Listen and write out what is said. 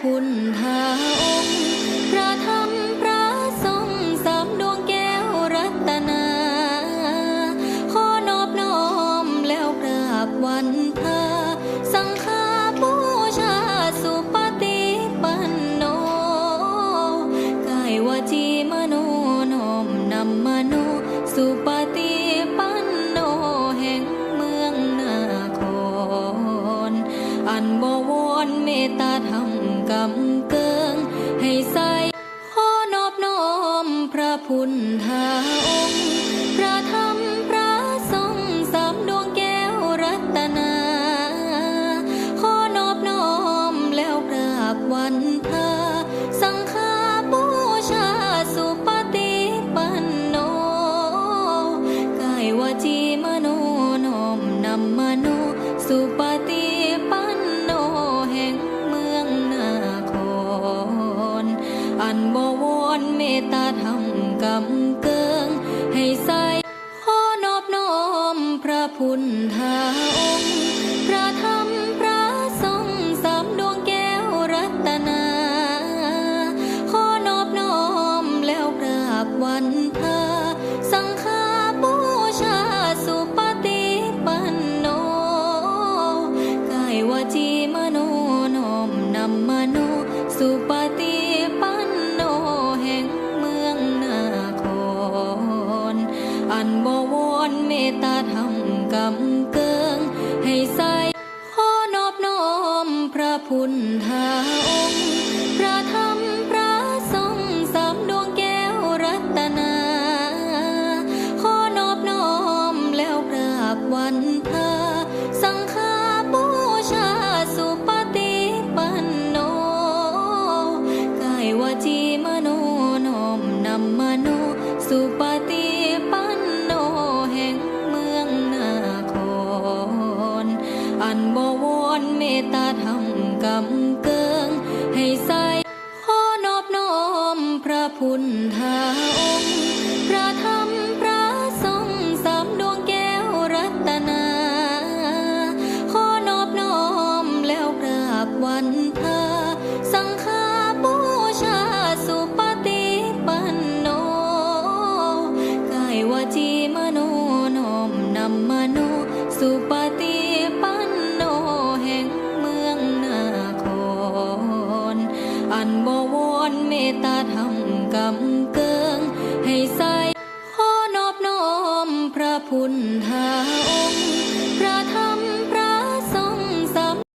พุทธาองค์พระธรรมพระสงฆ์สามดวงแก้วรัตนา ขอนอบน้อมแล้วกราบวันพระำเกิง ให้ใส่ขอนอบน้อมพระพุทธาองค์ พระธรรมพระสงฆ์สามดวงแก้วรัตนา ขอนอบน้อมแล้วกราบวัน मनो नों नम मनो सुप วจีมโนน้อมนำมโนสุปฏิปันโนแห่งเมืองนาครอันบวรเมตตาธรรมกำเกิงให้ใส่ขอนอบน้อมพระพุทธองค์ ตาทำกำเกิง ให้ใส่ขอนอบน้อมพระพุทธ